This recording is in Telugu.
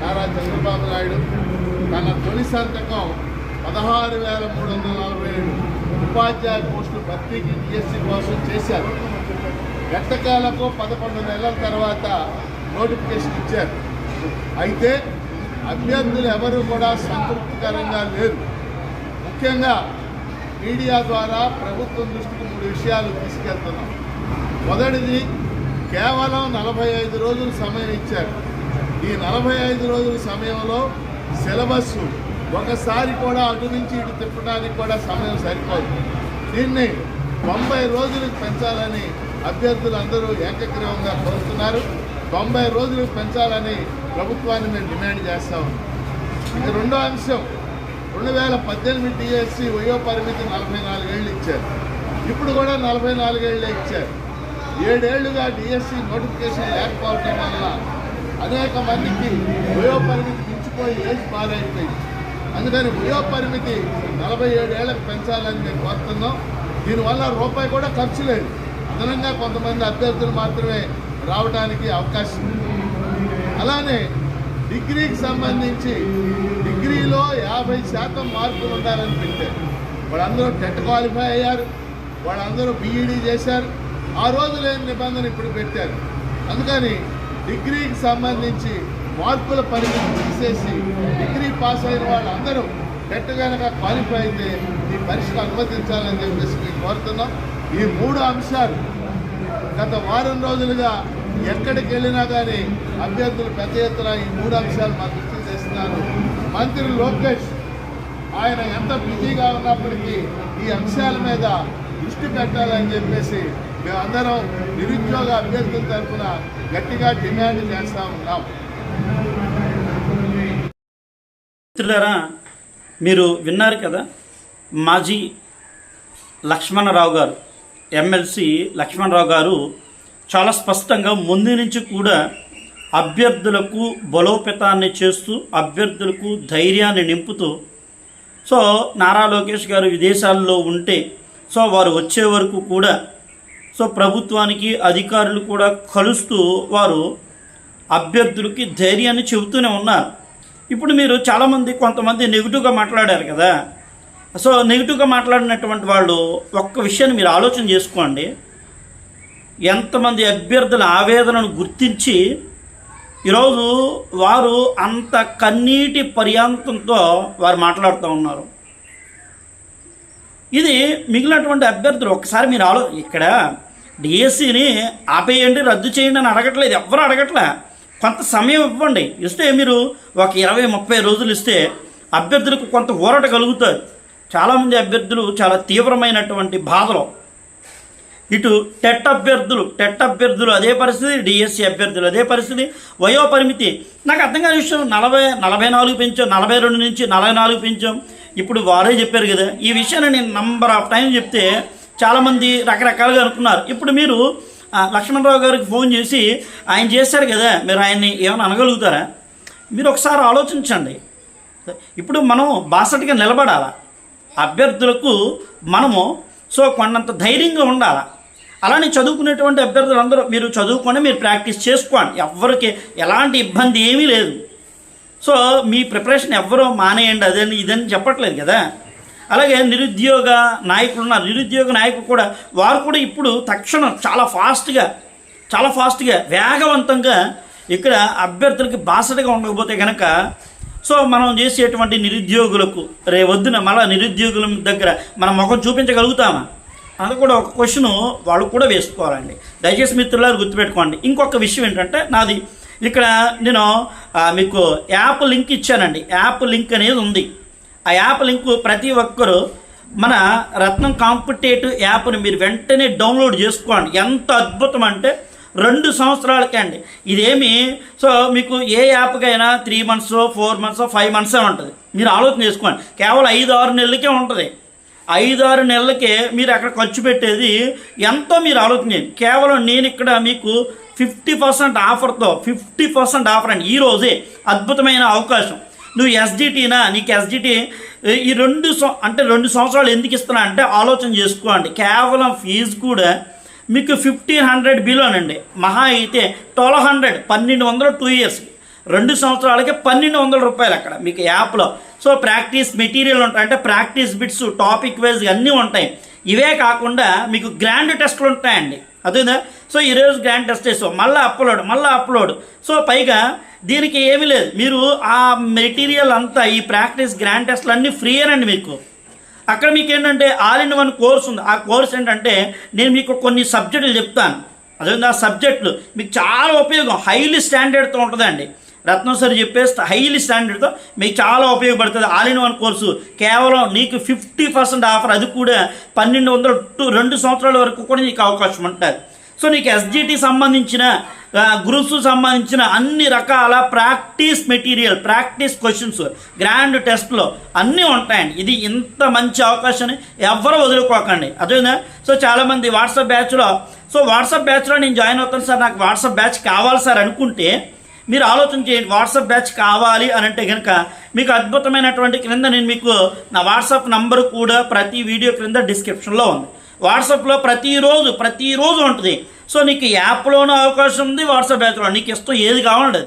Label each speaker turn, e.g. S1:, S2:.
S1: నారా చంద్రబాబు నాయుడు తన తొలి సంతకం పదహారు వేల మూడు వందల నలభై ఏడు ఉపాధ్యాయ పోస్టులు భర్తీకి డిఎస్సి కోసం చేశారు. ఎట్టకేలకు పదకొండు నెలల తర్వాత నోటిఫికేషన్ ఇచ్చారు. అయితే అభ్యర్థులు ఎవరు కూడా సంతృప్తికరంగా లేరు. ముఖ్యంగా మీడియా ద్వారా ప్రభుత్వం దృష్టికి మూడు విషయాలు తీసుకెళ్తున్నాం. మొదటిది కేవలం నలభై ఐదు రోజులు సమయం ఇచ్చారు. ఈ నలభై ఐదు రోజుల సమయంలో సిలబస్ ఒకసారి కూడా అటు నుంచి ఇటు తిప్పడానికి కూడా సమయం సరిపోదు. దీన్ని తొంభై రోజులకు పెంచాలని అభ్యర్థులు అందరూ ఏకగ్రీవంగా కోరుతున్నారు. తొంభై రోజులకు పెంచాలని ప్రభుత్వాన్ని మేము డిమాండ్ చేస్తా ఉన్నాం. రెండో అంశం రెండు వేల పద్దెనిమిది డిఎస్సి వయో పరిమితి నలభై నాలుగేళ్ళు ఇచ్చారు. ఇప్పుడు కూడా నలభై నాలుగేళ్ళే ఇచ్చారు. ఏడేళ్ళుగా డిఎస్సి నోటిఫికేషన్ లేకపోవటం వల్ల అనేక మందికి వయోపరిమితి మించిపోయి ఏజ్ పారైపోయింది అందుకని వయోపరిమితి నలభై ఏడేళ్ళకు పెంచాలని మేము కోరుతున్నాం. దీనివల్ల రూపాయి కూడా ఖర్చు లేదు. అదనంగా కొంతమంది అభ్యర్థులు మాత్రమే రావడానికి అవకాశం ఉంది. అలానే డిగ్రీకి సంబంధించి డిగ్రీలో యాభై శాతం మార్కులు ఉండాలని పెట్టారు. వాళ్ళందరూ టెట్ క్వాలిఫై అయ్యారు. వాళ్ళందరూ బీఈడీ చేశారు. ఆ రోజు లేని నిబంధన ఇప్పుడు పెట్టారు? అందుకని డిగ్రీకి సంబంధించి మార్కుల పరిమితి తీసేసి డిగ్రీ పాస్ అయిన వాళ్ళందరూ గట్టు కనుక క్వాలిఫై అయితే ఈ పరీక్షకు అనుమతించాలని చెప్పేసి మేము కోరుతున్నాం. ఈ మూడు అంశాలు గత వారం రోజులుగా ఎక్కడికి వెళ్ళినా కానీ అభ్యర్థులు పెద్ద ఎత్తున ఈ మూడు అంశాలు మా దృష్టి చేస్తున్నారు. మంత్రి లోకేష్ ఆయన ఎంత బిజీగా ఉన్నప్పటికీ ఈ అంశాల మీద దృష్టి పెట్టాలని చెప్పేసి మేమందరం నిరుద్యోగ అభ్యర్థుల తరఫున గట్టిగా డిమాండ్ చేస్తూ ఉన్నాం.
S2: మిత్రులారా మీరు విన్నారు కదా మాజీ లక్ష్మణరావు గారు ఎమ్మెల్సీ లక్ష్మణరావు గారు చాలా స్పష్టంగా ముందు నుంచి కూడా అభ్యర్థులకు బలోపేతాన్ని చేస్తూ అభ్యర్థులకు ధైర్యాన్ని నింపుతూ సో నారా లోకేష్ గారు విదేశాల్లో ఉంటే సో వారు వచ్చే వరకు కూడా సో ప్రభుత్వానికి అధికారులు కూడా కలుస్తూ వారు అభ్యర్థులకి ధైర్యాన్ని చెబుతూనే ఉన్నారు. ఇప్పుడు మీరు చాలామంది కొంతమంది నెగిటివ్గా మాట్లాడారు కదా. సో నెగిటివ్గా మాట్లాడినటువంటి వాళ్ళు ఒక్క విషయాన్ని మీరు ఆలోచన చేసుకోండి. ఎంతమంది అభ్యర్థుల ఆవేదనను గుర్తించి ఈరోజు వారు అంత కన్నీటి పర్యాంతంతో వారు మాట్లాడుతూ ఉన్నారు. ఇది మిగిలినటువంటి అభ్యర్థులు ఒకసారి మీరు ఆలో ఇక్కడ డిఎస్సిని ఆపేయండి రద్దు చేయండి అని అడగట్లేదు. ఎవ్వరు అడగట్లే. కొంత సమయం ఇవ్వండి. ఇస్తే మీరు ఒక ఇరవై ముప్పై రోజులు ఇస్తే అభ్యర్థులకు కొంత ఊరట కలుగుతుంది. చాలామంది అభ్యర్థులు చాలా తీవ్రమైనటువంటి బాధలో. ఇటు టెట్ అభ్యర్థులు టెట్ అభ్యర్థులు అదే పరిస్థితి డిఎస్సి అభ్యర్థులు అదే పరిస్థితి వయో పరిమితి నాకు అర్థం కాని విషయం నలభై నలభై నాలుగు పెంచాం నలభై రెండు నుంచి నలభై నాలుగు పెంచాం. ఇప్పుడు వారే చెప్పారు కదా ఈ విషయాన్ని నేను నంబర్ ఆఫ్ టైం చెప్తే చాలామంది రకరకాలుగా అనుకున్నారు. ఇప్పుడు మీరు లక్ష్మణరావు గారికి ఫోన్ చేసి ఆయన చేశారు కదా మీరు ఆయన్ని ఏమైనా అనగలుగుతారా? మీరు ఒకసారి ఆలోచించండి. ఇప్పుడు మనం బాసటిగా నిలబడాలా? అభ్యర్థులకు మనము సో కొండంత ధైర్యంగా ఉండాలా? అలానే చదువుకునేటువంటి అభ్యర్థులు అందరూ మీరు చదువుకొని మీరు ప్రాక్టీస్ చేసుకోండి. ఎవరికి ఎలాంటి ఇబ్బంది ఏమీ లేదు. సో మీ ప్రిపరేషన్ ఎవ్వరూ మానేయండి. అదని ఇదని చెప్పట్లేదు కదా. అలాగే నిరుద్యోగ నాయకులు ఉన్నారు నిరుద్యోగ నాయకులు కూడా వారు కూడా ఇప్పుడు తక్షణం చాలా ఫాస్ట్గా చాలా ఫాస్ట్గా వేగవంతంగా ఇక్కడ అభ్యర్థులకి బాసటగా ఉండకపోతే కనుక సో మనం చేసేటువంటి నిరుద్యోగులకు రే వద్దున మళ్ళీ నిరుద్యోగుల దగ్గర మనం ముఖం చూపించగలుగుతామా? అది కూడా ఒక క్వశ్చన్ వాళ్ళు కూడా వేసుకోవాలండి. దయచేసి మిత్రులారు గుర్తుపెట్టుకోండి. ఇంకొక విషయం ఏంటంటే నాది ఇక్కడ నేను మీకు యాప్ లింక్ ఇచ్చానండి. యాప్ లింక్ అనేది ఉంది. ఆ యాప్ లింక్ ప్రతి ఒక్కరూ మన రత్నం కాంపిటేటివ్ యాప్ని మీరు వెంటనే డౌన్లోడ్ చేసుకోండి. ఎంత అద్భుతం అంటే రెండు సంవత్సరాలకే అండి. ఇదేమి సో మీకు ఏ యాప్కైనా three months four months five మంత్సే ఉంటుంది. మీరు ఆలోచన చేసుకోండి. కేవలం ఐదు ఆరు నెలలకే ఉంటుంది. ఐదు ఆరు నెలలకే మీరు అక్కడ ఖర్చు పెట్టేది ఎంతో మీరు ఆలోచన చేయండి. కేవలం నేను ఇక్కడ మీకు ఫిఫ్టీ పర్సెంట్ ఆఫర్తో ఫిఫ్టీ పర్సెంట్ ఆఫర్ అండి. ఈ రోజే అద్భుతమైన అవకాశం. నువ్వు ఎస్జిటీనా నీకు ఎస్జిటి ఈ రెండు సం- అంటే రెండు సంవత్సరాలు ఎందుకు ఇస్తున్నా అంటే ఆలోచన చేసుకోండి. కేవలం ఫీజు కూడా మీకు ఫిఫ్టీన్ హండ్రెడ్ బిలోనండి. మహా అయితే ట్వెల్వ్ హండ్రెడ్ పన్నెండు వందలు టూ ఇయర్స్కి రెండు సంవత్సరాలకి పన్నెండు వందల రూపాయలు అక్కడ మీకు యాప్లో. సో ప్రాక్టీస్ మెటీరియల్ ఉంటాయి అంటే ప్రాక్టీస్ బిట్స్ టాపిక్ వైజ్ అన్నీ ఉంటాయి. ఇవే కాకుండా మీకు గ్రాండ్ టెస్ట్లు ఉంటాయండి. అదే సో ఈరోజు గ్రాండ్ టెస్ట్ చేసాం మళ్ళీ అప్లోడ్ మళ్ళీ అప్లోడ్. సో పైగా దీనికి ఏమీ లేదు. మీరు ఆ మెటీరియల్ అంతా ఈ ప్రాక్టీస్ గ్రాండ్ టెస్ట్లు అన్నీ ఫ్రీ అనండి మీకు. అక్కడ మీకు ఏంటంటే ఆల్ ఇన్ వన్ కోర్స్ ఉంది. ఆ కోర్స్ ఏంటంటే నేను మీకు కొన్ని సబ్జెక్టులు చెప్తాను. అదే ఆ సబ్జెక్టులు మీకు చాలా ఉపయోగం. హైలీ స్టాండర్డ్తో ఉంటుందండి. రత్నం సార్ చెప్పేస్తే హైలీ స్టాండర్డ్తో మీకు చాలా ఉపయోగపడుతుంది. All in one course. కేవలం నీకు ఫిఫ్టీ పర్సెంట్ ఆఫర్ అది కూడా పన్నెండు వందల టు రెండు సంవత్సరాల వరకు కూడా నీకు అవకాశం ఉంటుంది. సో నీకు ఎస్జిటి సంబంధించిన గ్రూప్స్ సంబంధించిన అన్ని రకాల practice material practice questions grand టెస్ట్లో అన్నీ ఉంటాయండి. ఇది ఇంత మంచి అవకాశాన్ని ఎవరు వదులుకోకండి. అదేనా సో చాలామంది వాట్సాప్ బ్యాచ్లో సో వాట్సాప్ బ్యాచ్లో నేను జాయిన్ అవుతాను సార్ నాకు వాట్సాప్ బ్యాచ్ కావాలి సార్ అనుకుంటే మీరు ఆలోచన చేయండి వాట్సాప్ బ్యాచ్ కావాలి అని అంటే కనుక మీకు అద్భుతమైనటువంటి క్రింద నేను మీకు నా వాట్సాప్ నంబర్ కూడా ప్రతి వీడియో క్రింద డిస్క్రిప్షన్లో ఉంది. వాట్సాప్లో ప్రతిరోజు ప్రతిరోజు ఉంటుంది. సో నీకు యాప్లోనూ అవకాశం ఉంది వాట్సాప్ బ్యాచ్లో నీకు ఇష్టం ఏది కావాలండి